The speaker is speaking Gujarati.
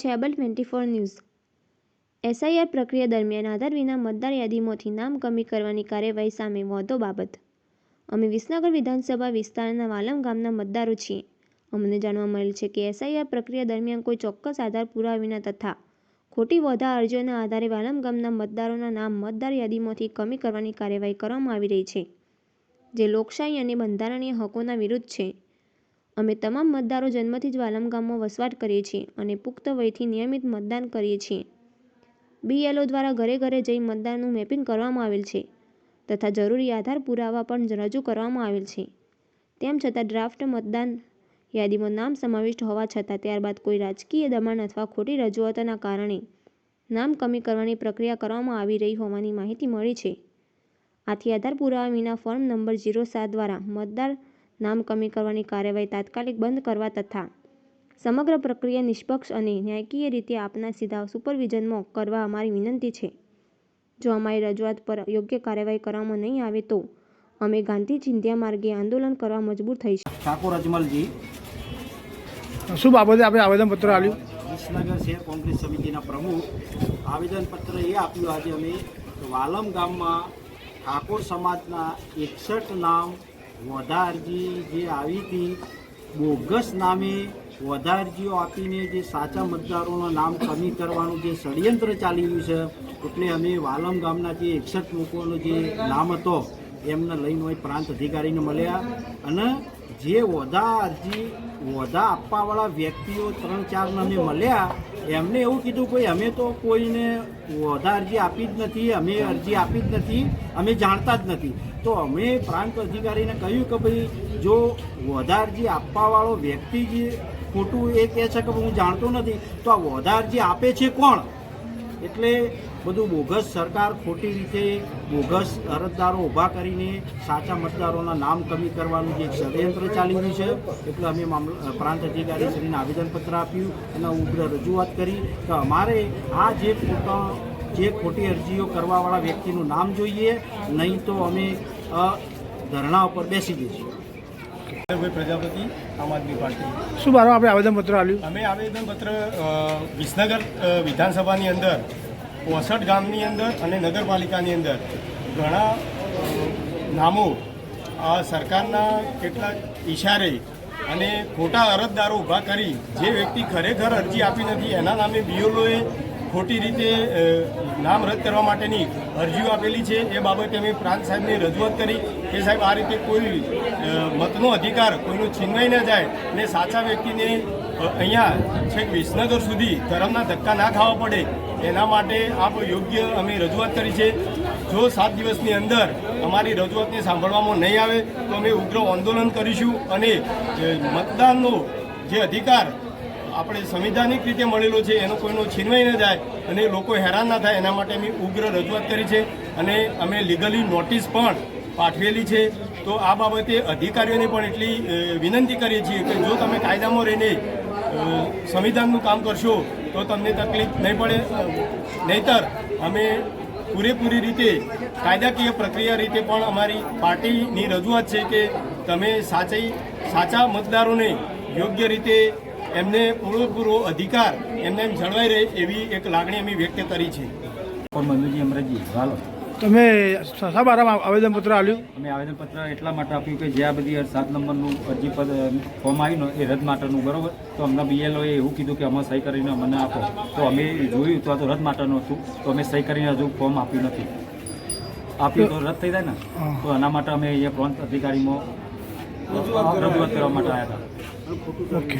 છે ટ્વેન્ટી ફોર ન્યૂઝ એસઆઈઆર પ્રક્રિયા દરમિયાન આધાર વિના મતદાર યાદીમાંથી નામ કમી કરવાની કાર્યવાહી સામે વાંધો બાબત. અમે વિસનગર વિધાનસભા વિસ્તારના વાલમ ગામના મતદારો છીએ. અમને જાણવા મળેલ છે કે એસઆઈઆર પ્રક્રિયા દરમિયાન કોઈ ચોક્કસ આધાર પુરાવા વિના તથા ખોટી વધા અરજીઓના આધારે વાલમ ગામના મતદારોના નામ મતદાર યાદીમાંથી કમી કરવાની કાર્યવાહી કરવામાં આવી રહી છે, જે લોકશાહી અને બંધારણીય હકોના વિરુદ્ધ છે. અમે તમામ મતદારો જન્મથી જ વાલમ ગામમાં વસવાટ કરીએ છીએ અને પુખ્ત વયથી નિયમિત મતદાન કરીએ છીએ. બીએલઓ દ્વારા ઘરે ઘરે જઈ મતદાનનું મેપિંગ કરવામાં આવેલ છે તથા જરૂરી આધાર પુરાવા પણ રજૂ કરવામાં આવેલ છે. તેમ છતાં ડ્રાફ્ટ મતદાન યાદીમાં નામ સમાવિષ્ટ હોવા છતાં ત્યારબાદ કોઈ રાજકીય દબાણ અથવા ખોટી રજૂઆતોના કારણે નામ કમી કરવાની પ્રક્રિયા કરવામાં આવી રહી હોવાની માહિતી મળી છે. આથી આધાર પુરાવા વિના ફોર્મ નંબર જીરો સાત દ્વારા મતદાર નામ કમી કરવાની કાર્યવાહી તાત્કાલિક બંધ કરવા તથા સમગ્ર પ્રક્રિયા નિષ્પક્ષ અને ન્યાયકીય રીતે આપના સીધા સુપરવિઝનમાં કરવા અમારી વિનંતી છે. જો અમારી રજૂઆત પર યોગ્ય કાર્યવાહી કરવામાં નહીં આવે તો અમે ગાંધી ચિંધ્યા માર્ગે આંદોલન કરવા મજબૂર થઈશું ઠાકોર અજમલજી. શું બાબતે આપણે આવેદનપત્ર આપ્યું? વિસનગર શહેર કોંગ્રેસ સમિતિના પ્રમુખ આવેદનપત્ર એ આપ્યું. આજે અમે વાલમ ગામમાં ઠાકોર સમાજના એકસઠ નામ વધા અરજી જે આવી હતી, બોગસ નામે વધારજીઓ આપીને જે સાચા મતદારોનું નામ કમી કરવાનું જે ષડયંત્ર ચાલી રહ્યું છે, એટલે અમે વાલમ ગામના જે એકસઠ લોકોનો જે નામ હતો, એમને લઈને પ્રાંત અધિકારીને મળ્યા અને જે વધા અરજી વધા આપવાવાળા વ્યક્તિઓ ત્રણ ચારને અમે મળ્યા, એમને એવું કીધું કે અમે તો કોઈને વધા અરજી આપી જ નથી, અમે અરજી આપી જ નથી, અમે જાણતા જ નથી. તો અમે પ્રાંત અધિકારીને કહ્યું કે, ભાઈ જો વધા અરજી આપવાવાળો વ્યક્તિ જે ખોટું એ કહે છે કે હું જાણતો નથી. તો આ વધા અરજી આપે છે કોણ? એટલે બધું બોગસ સરકાર ખોટી રીતે બોગસ અરજદારો ઊભા કરીને સાચા મતદારોના નામ કમી કરવાનું જે ષડયંત્ર ચાલી રહ્યું છે એટલે અમે મામલ પ્રાંત અધિકારી શ્રીને આવેદનપત્ર આપ્યું એના ઉગ્ર રજૂઆત કરી. કે અમારે આ જે ખોટા જે ખોટી અરજીઓ કરવાવાળા વ્યક્તિનું નામ જોઈએ નહીં તો અમે ધરણા ઉપર બેસી જઈશું. ભાઈ પ્રજાપતિ આમ આદમી પાર્ટી. શું મારો આપણે આવેદનપત્ર આપ્યું? અમે આવેદનપત્ર વિસનગર વિધાનસભાની અંદર પોસઠ ગામની અંદર અને નગરપાલિકાની અંદર ઘણા નામો આ સરકારના કેટલાક ઈશારે અને ખોટા અરજદારો ઊભા કરી જે વ્યક્તિ ખરેખર અરજી આપી નથી, એના નામે બીઓલોએ ખોટી રીતે નામ રદ કરવા માટેની અરજીઓ આપેલી છે. એ બાબતે અમે પ્રાંત સાહેબને રજૂઆત કરી કે સાહેબ, આ રીતે કોઈ મતનો અધિકાર, કોઈનો છીનવાઈ ન જાય અને સાચા વ્યક્તિને અહીંયા છેક વિસનગર સુધી ધરમના ધક્કા ના ખાવા પડે, એના માટે આપ યોગ્ય અમે રજૂઆત કરી છે. જો સાત દિવસની અંદર અમારી રજૂઆતને સાંભળવામાં નહીં આવે, તો અમે ઉગ્ર આંદોલન કરીશું અને મતદાનનો જે અધિકાર આપણે સંવિધાનિક રીતે મળેલો છે, એનો કોઈનો છીનવાઈ ન જાય અને લોકો હેરાન ના થાય, એના માટે અમે ઉગ્ર રજૂઆત કરી છે અને અમે લીગલી નોટિસ પણ પાઠવેલી છે. તો આ બાબતે અધિકારીઓને પણ એટલી વિનંતી કરીએ છીએ કે જો તમે કાયદામાં રહીને સંવિધાનનું કામ કરશો તો તમને તકલીફ નહીં પડે. નહીતર અમે પૂરેપૂરી રીતે કાયદાકીય પ્રક્રિયા રીતે પણ અમારી પાર્ટીની રજૂઆત છે કે તમે સાચી સાચા મતદારોને યોગ્ય રીતે એમને પૂરેપૂરો અધિકાર એમને એમ જળવાઈ રહે એવી એક લાગણી અમે વ્યક્ત કરી છે. મંદુજી અમરજી વાલો તમે શા બારામાં આવેદનપત્ર આપ્યું? અમે આવેદનપત્ર એટલા માટે આપ્યું કે જે આ બધી સાત નંબરનું અરજી પદ ફોર્મ આવ્યું એ રદ માટેનું બરાબર? તો અમને બીએલઓએ એવું કીધું કે અમે સહી કરીને મને આપો. તો અમે જોયું તો આ તો રદ માટેનું હતું તો અમે સહી કરીને હજુ ફોર્મ આપ્યું નથી. આપ્યું તો રદ થઈ જાય ને? તો એના માટે અમે અહીંયા પ્રાંત અધિકારીમાં રજૂઆત કરવા માટે આવ્યા હતા. ઓકે.